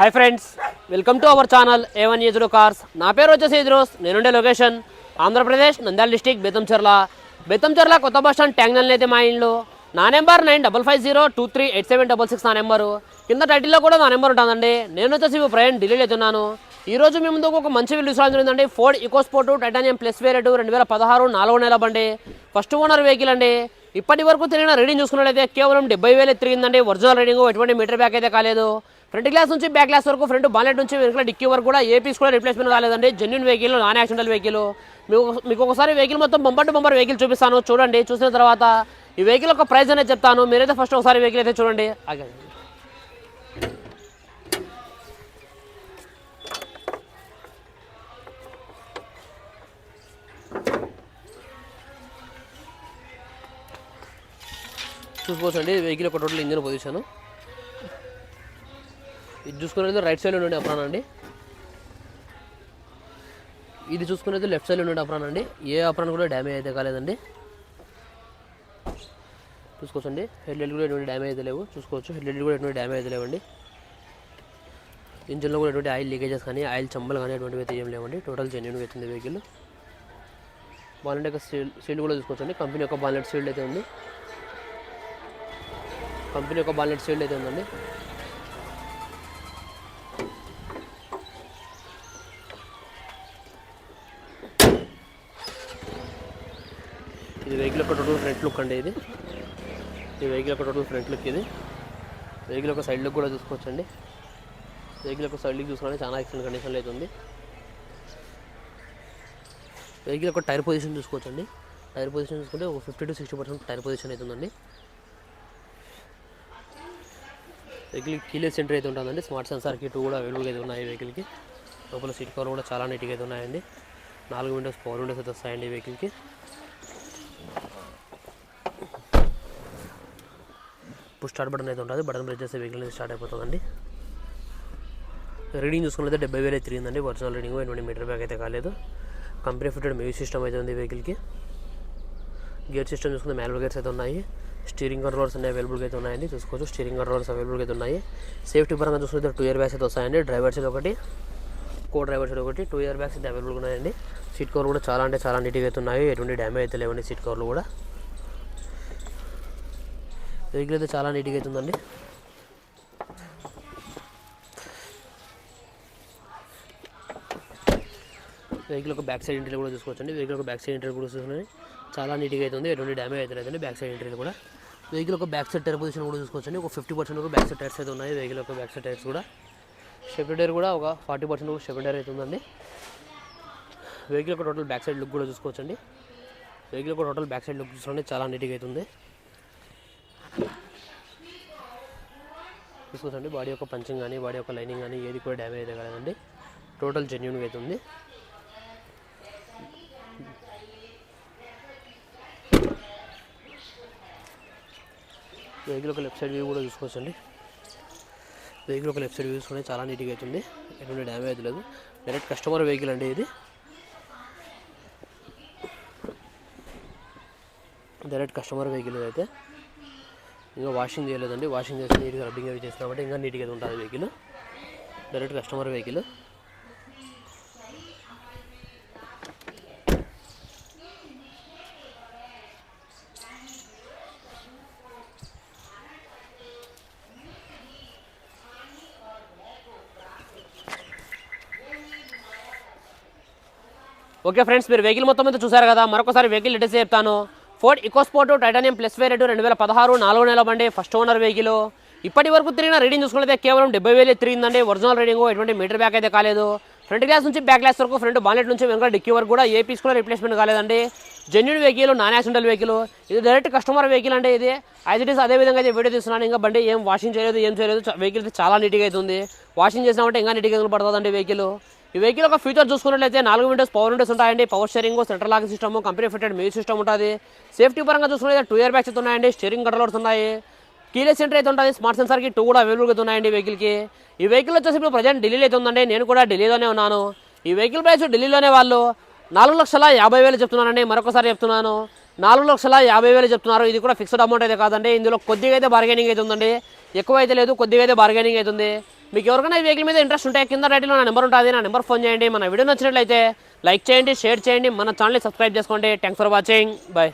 Hi friends welcome to our channel A one ఎజుడు cars నా పేరు వచ్చేసి ఎదురోస్ నేనుండే లొకేషన్ ఆంధ్రప్రదేశ్ నంద్యాల డిస్టిక్ బెతంచెర్ల బెతంచెర్ల కొత్త బస్ స్టాండ్ ట్యాంగ్నల్ అయితే మా ఇంట్లో నా number nine double five zero two three eight seven double six నా నెంబరు కింద టైటిల్లో కూడా నా నెంబర్ ఉంటుందండి. నేను వచ్చేసి ఇప్పుడు ప్రయాణం ఢిల్లీలో అవుతున్నాను ఈరోజు మేము మీ ముందుకు ఒక మంచి వీడియో తీసుకోవడం జరిగిందండి Ford EcoSport titanium plus variant రెండు వేల పదహారు నాలుగో నెల బండి. ఫస్ట్ ఓనర్ వెహికల్ అండి. ఇప్పటి వరకు తిరిగిన రీడింగ్ చూసుకున్నట్లయితే కేవలం డెబ్బై వేలు తిరిగిందండి. ఒరిజినల్ రీడింగ్ ఎటువంటి మీటర్ బ్యాక్ అయితే కాలేదు. ఫ్రంట్ గ్లాస్ నుంచి బ్యాక్ గ్లాస్ వరకు ఫ్రంట్ బాలెట్ నుంచి వెనకాల డిక్కీ వరకు కూడా ఏ పీస్ కూడా రిప్లేస్మెంట్ కాలేదండి. Genuine vehicle non accidental vehicle మీకు మీకు ఒకసారి వెహికల్ మొత్తం బంపర్ టు బంపర్ వెహికల్ చూపిస్తాను. చూడండి చూసిన తర్వాత ఈ వెహికల్ ఒక ప్రైస్ అనేది చెప్తాను. మీరైతే ఫస్ట్ ఒకసారి వెహికల్ అయితే చూడండి. ఆగండి. చూసుకోవచ్చండి వెహికల్ ఒక టోటల్ ఇంజిన్ పొజిషన్ ఇది చూసుకునేది రైట్ సైడ్ ఉండే అప్రాన్ అండి. ఇది చూసుకునేది లెఫ్ట్ సైడ్ ఉండే అప్రాన్ అండి. ఏ అప్రాన్ కూడా డ్యామేజ్ అయితే కాలేదండి. చూసుకోవచ్చండి హెడ్ లైట్ కూడా ఎటువంటి డ్యామేజ్ అయితే లేవు. చూసుకోవచ్చు. హెడ్ లైట్ కూడా ఎటువంటి డ్యామేజ్ అయితే లేవండి. ఇంజిన్లో కూడా ఎటువంటి ఆయిల్ లీకేజెస్ కానీ ఆయిల్ చంబలు కానీ ఎటువంటివి అయితే ఏం లేవండి. టోటల్ జెన్యున్గా అవుతుంది వెహికల్ బాలెట్ యొక్క సీల్ సీల్డ్ కూడా చూసుకోవచ్చండి కంపెనీ యొక్క బాలెట్ సీల్డ్ అయితే ఉంది. కంపెనీ యొక్క బాలెట్ సీల్డ్ అయితే ఉందండి. ఇది వెహికల్ యొక్క టోటల్ ఫ్రంట్ లుక్ అండి ఇది. ఈ వెహికల్ యొక్క టోటల్ ఫ్రంట్ లుక్ ఇది. వెహికల్ యొక్క సైడ్ లుక్ కూడా చూసుకోవచ్చండి. వెహికల్ యొక్క సైడ్ లుక్ చూసుకుంటే చాలా ఎక్సలెంట్ కండిషన్లో అయితే ఉంది. వెహికల్ యొక్క టైర్ పొజిషన్ చూసుకోవచ్చండి. టైర్ పొజిషన్ చూసుకుంటే ఒక fifty to sixty percent tyre position అయితే ఉందండి వెహికల్ కీలెస్ సెంటర్ అయితే ఉంటుందండి. స్మార్ట్ సెన్సార్ కిట్ కూడా అవైలబుల్గా అయితే ఉన్నాయి వెహికల్కి లోపల సీట్ కవర్ కూడా చాలా నీట్గా అయితే ఉన్నాయండి. నాలుగు విండోస్ పవర్ విండోస్ అయితే వస్తాయండి ఈ వెహికల్కి ఇప్పుడు స్టార్ట్ బటన్ అయితే ఉంటుంది. బటన్ ప్రెస్ చేస్తే వెహికల్ అయితే స్టార్ట్ అయిపోతుందండి. రీడింగ్ చూసుకున్నైతే డెబ్బై వేలు అయితే తిరిగిందండి. ఒరిజినల్ రీడింగ్ ఎటువంటి మీటర్ బ్యాక్ అయితే కాలేదు. కంపెనీ ఫిటెడ్ మ్యూజిక్ సిస్టమ్ అయితే ఉంది వెహికల్కి గేర్ సిస్టమ్ చూసుకుంటే మ్యాన్యువల్ గేర్స్ అయితే ఉన్నాయి. స్టీరింగ్ కంట్రోల్స్ అన్ని అవైలబుల్గా అయితే ఉన్నాయండి. చూసుకోవచ్చు స్టీరింగ్ కంట్రోల్స్ అవైలబుల్గా అయితే ఉన్నాయి. సేఫ్టీ పరంగా చూసుకుంటే టూ ఇయర్ బ్యాగ్స్ అయితే వస్తాయండి. డ్రైవర్ సైడ్ ఒకటి కో డ్రైవర్ సైడ్ ఒకటి టూ ఇయర్ బ్యాగ్స్ అయితే అవైలబుల్గా ఉన్నాయండి. సీట్ కవర్ కూడా చాలా అంటే చాలా నీట్గా అయితే ఉన్నాయి. ఎటువంటి డ్యామేజ్ అయితే లేవండి సీట్ కవర్లు కూడా. వెహికల్ అయితే చాలా నీట్గా అవుతుందండి వెహికల్ ఒక బ్యాక్ సైడ్ ఇంటర్ కూడా చూసుకోవచ్చండి. వెహికల్ ఒక బ్యాక్ సైడ్ ఇంటర్ కూడా చూసుకున్నాయి చాలా నీట్గా అవుతుంది ఎటువంటి డ్యామేజ్ అయితే లేదండి బ్యాక్ సైడ్ ఎంట్రీలు కూడా. వెహికల్ ఒక బ్యాక్ సైడ్ టైర్ పొజిషన్ కూడా చూసుకోవచ్చండి. ఒక ఫిఫ్టీ పర్సెంట్ వరకు బ్యాక్ సైడ్ టైర్స్ అయితే ఉన్నాయి. వెహికల్ ఒక బ్యాక్ సైడ్ టైర్స్ కూడా. షెఫ్ట్ టైర్ కూడా ఒక ఫార్టీ పర్సెంట్ వరకు షెఫ్ట్ టైర్ అయితే ఉందండి. వెహికల్ ఒక టోటల్ బ్యాక్ సైడ్ లుక్ కూడా చూసుకోవచ్చండి. వెహికల్ ఒక టోటల్ బ్యాక్ సైడ్ లుక్ చూసుకోండి చాలా నీట్గా అవుతుంది చూసుకోవచ్చండి. బాడీ యొక్క పంచింగ్ కానీ బాడీ యొక్క లైనింగ్ కానీ ఏది కూడా డ్యామేజ్ అయితే కాలేదండి. టోటల్ జెన్యున్గా అయితే వెహికల్ ఒక లెఫ్ట్ సైడ్ వ్యూ కూడా చూసుకోవచ్చండి. వెహికల్ ఒక లెఫ్ట్ సైడ్ వ్యూ చూసుకుంటే చాలా నీట్గా అవుతుంది ఎటువంటి డ్యామేజ్ లేదు. డైరెక్ట్ కస్టమర్ వెహికల్ అండి ఇది. డైరెక్ట్ కస్టమర్ వెహికల్ అయితే. ఇంకా వాషింగ్ చేయలేదండి. వాషింగ్ చేసి నీట్గా రబ్బింగ్ అవి చేసినా ఇంకా నీట్గా అయితే ఉంటుంది vehicle. Direct customer vehicle. Okay friends మీరు వెహికల్ మొత్తం మీద చూసారు కదా మరొకసారి వెహికల్ డీటెయిల్స్ చెప్తాను. Ford EcoSport titanium plus variant రెండు వేల పదహారు నాలుగు నెలల బండి ఫస్ట్ ఓనర్ వెహికల్ ఇప్పటి వరకు తిరిగిన రీడింగ్ చూసుకుంటే కేవలం డెబ్బై వేలు తిరిగిందండి. ఒరిజినల్ రీడింగ్ ఎటువంటి మీటర్ బ్యాక్ అయితే కాలేదు. ఫ్రంట్ గ్లాస్ నుంచి బ్యాక్ గ్లాస్ వరకు ఫ్రంట్ బాలెట్ నుంచి వెనక డిక్కీ వరకు కూడా ఏ పీస్ కూడా రిప్లేస్మెంట్ కాలేదండి. Genuine vehicle non accidental vehicle ఇది డైరెక్ట్ కస్టమర్ వెహికల్ అంటే ఇది. యాజ్ ఇట్ ఈస్ అదే విధంగా అయితే వీడియో తీస్తున్నాను. ఇంకా బండి ఏం వాషింగ్ చేయలేదు ఏం చేయలేదు. వెహికల్ చాలా నీట్గా అవుతుంది వాషింగ్ చేసినామంటే ఇంకా నీట్గా పడుతుందండి వెహికల్ ఈ వెహికల్ ఒక ఫీచర్ చూసుకున్నట్లయితే నాలుగు విండోస్ పవర్ విండోస్ ఉంటాయండి. Power steering central lock system company fitted music system ఉంటుంది. సేఫ్టీ పరంగా చూసుకున్నట్లయితే టూ ఇయర్ బ్యాగ్స్ అయితే ఉన్నాయండి. స్టీరింగ్ కంట్రోల్స్ ఉన్నాయి. కీలెస్ సెంటర్ అయితే ఉంటుంది. స్మార్ట్ సెన్సర్కి టూ కూడా అవైలబుల్గా అయితే ఉన్నాయండి వెహికల్కి ఈ వెహికల్ వచ్చేసి ఇప్పుడు ప్రజెంట్ ఢిల్లీలో అయితే ఉందండి. నేను కూడా ఢిల్లీలోనే ఉన్నాను. ఈ వెహికల్ ప్రైస్ ఢిల్లీలోనే వాళ్ళు నాలుగు లక్షల యాభై వేలు చెప్తున్నానండి మరొకసారి చెప్తున్నాను. నాలుగు లక్షల యాభై వేలు చెప్తున్నారు. ఇది కూడా ఫిక్స్డ్ అమౌంట్ అయితే కాదండి. ఇందులో కొద్దిగా అయితే బార్గెనింగ్ అయితే ఉందండి. ఎక్కువ అయితే లేదు కొద్దిగా అయితే బార్గెనింగ్ అవుతుంది మీకు ఎవరికైనా ఈ వెహికల్ మీద ఇంట్రెస్ట్ ఉంటే కింద రైట్లో నా నెంబర్ ఉంటుంది నా నెంబర్ ఫోన్ చేయండి. మన వీడియో నచ్చినట్లయితే లైక్ చేయండి షేర్ చేయండి. మన ఛానల్ని సబ్స్క్రైబ్ చేసుకోండి. Thanks for watching bye